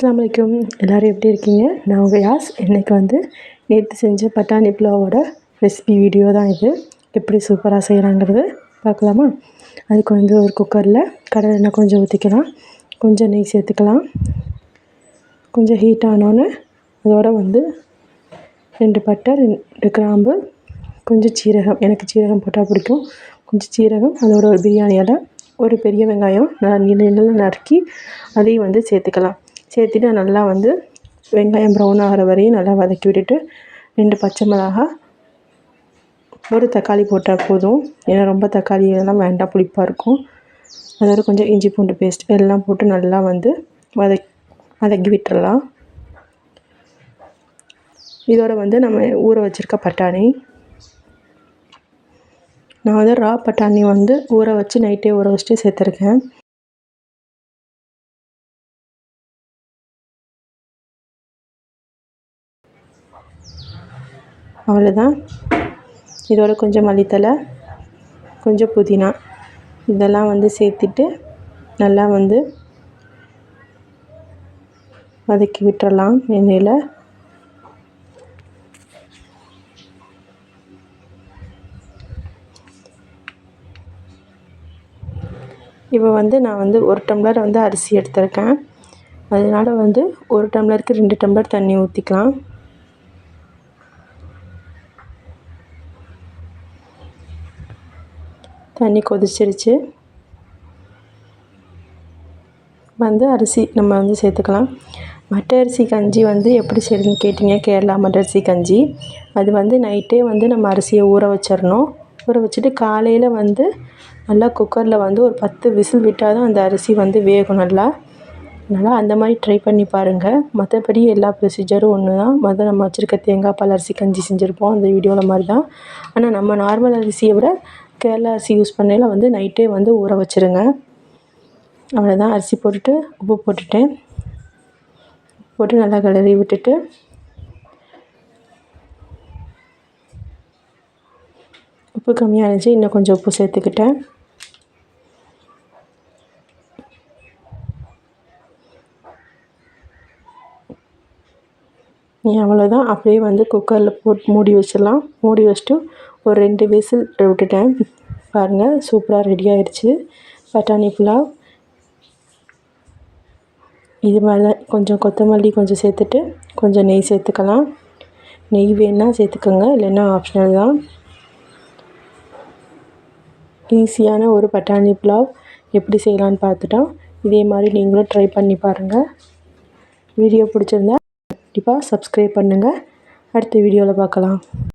அஸ்லாம் வலைக்கும் எல்லோரும் எப்படி இருக்கீங்க? நான் உங்கள் யாஸ். இன்றைக்கி வந்து நேற்று செஞ்ச பட்டாணி புலாவோட ரெசிபி வீடியோ தான் இது. எப்படி சூப்பராக செய்கிறாங்கிறது பார்க்கலாமா? அதுக்கு வந்து ஒரு குக்கரில் கடலை எண்ணெய் கொஞ்சம் ஊற்றிக்கலாம் கொஞ்சம் நெய் சேர்த்துக்கலாம். கொஞ்சம் ஹீட் ஆனோன்னு அதோட வந்து ரெண்டு பட்டை ரெண்டு கிராம்பு கொஞ்சம் சீரகம். எனக்கு சீரகம் போட்டால் பிடிக்கும். கொஞ்சம் சீரகம் அதோட ஒரு பிரியாணி இலை ஒரு பெரிய வெங்காயம் நல்லா நீள நீள நறுக்கி அதையும் வந்து சேர்த்துக்கலாம். சேர்த்துட்டு நல்லா வந்து வெங்காயம் ப்ரௌன் ஆகிற வரையும் நல்லா வதக்கி விட்டுட்டு ரெண்டு பச்சை மிளகா ஒரு தக்காளி போட்டால் போதும். ஏன்னா ரொம்ப தக்காளி எல்லாம் வேண்டாம் புளிப்பாக இருக்கும். அதோட கொஞ்சம் இஞ்சி பூண்டு பேஸ்ட் எல்லாம் போட்டு நல்லா வந்து வதக் வதக்கி விட்டுறலாம். இதோட வந்து நம்ம ஊற வச்சுருக்க பட்டாணி. நான் வந்து ரா பட்டாணி வந்து ஊற வச்சு நைட்டே ஊற வச்சுட்டு சேர்த்துருக்கேன். அவ்வளோதான். இதோட கொஞ்சம் மல்லித்தலை கொஞ்சம் புதினா இதெல்லாம் வந்து சேர்த்துட்டு நல்லா வந்து வதக்கி விட்டுறலாம் எண்ணெயில். இப்போ வந்து நான் வந்து ஒரு டம்ளர் வந்து அரிசி எடுத்திருக்கேன். அதனால் வந்து ஒரு டம்ளருக்கு ரெண்டு டம்ளர் தண்ணி ஊற்றிக்கலாம் தண்ணி கொதிச்சிருச்சு. வந்து அரிசி நம்ம வந்து சேர்த்துக்கலாம். மட்டை அரிசி கஞ்சி வந்து எப்படி செய்யுதுன்னு கேட்டிங்க? கேரளா மட்டை அரிசி கஞ்சி. அது வந்து நைட்டே வந்து நம்ம அரிசியை ஊற வச்சிடணும். ஊற வச்சுட்டு காலையில் வந்து நல்லா குக்கரில் வந்து ஒரு பத்து விசில் விட்டால் தான் அந்த அரிசி வந்து வேகும் நல்லா. அதனால் அந்த மாதிரி ட்ரை பண்ணி பாருங்கள் மற்றபடி எல்லா ப்ரொசீஜரும் ஒன்று தான் மொதல் நம்ம வச்சுருக்க தேங்காய் பால் அரிசி கஞ்சி செஞ்சுருப்போம். அந்த வீடியோவில் மாதிரி தான் ஆனால் நம்ம நார்மல் அரிசியை விட கேரளா அரிசி யூஸ் பண்ணையில் வந்து நைட்டே வந்து ஊற வச்சுருங்க. அவ்வளோதான் அரிசி போட்டுட்டு உப்பு போட்டுட்டேன் போட்டு நல்லா கிளறி விட்டுட்டு உப்பு கம்மியாக இருந்துச்சு. இன்னும் கொஞ்சம் உப்பு சேர்த்துக்கிட்டேன். அவ்வளோதான் அப்படியே வந்து குக்கரில் போட்டு மூடி வச்சிடலாம். மூடி வச்சுட்டு ஒரு ரெண்டு விசில் விட்டுட்டேன். பாருங்கள் சூப்பராக ரெடி ஆயிடுச்சு. பட்டாணி புலாவ். இது மாதிரி தான் கொஞ்சம் கொத்தமல்லி கொஞ்சம் சேர்த்துட்டு கொஞ்சம் நெய் சேர்த்துக்கலாம். நெய் வேணால் சேர்த்துக்கோங்க. இல்லைன்னா ஆப்ஷனல் தான். ஈஸியான ஒரு பட்டாணி புலாவ் எப்படி செய்யலான்னு பார்த்துட்டோம். இதே மாதிரி நீங்களும் ட்ரை பண்ணி பாருங்கள் வீடியோ பிடிச்சிருந்தா கண்டிப்பாக சப்ஸ்கிரைப் பண்ணுங்கள் அடுத்த வீடியோவில் பார்க்கலாம்.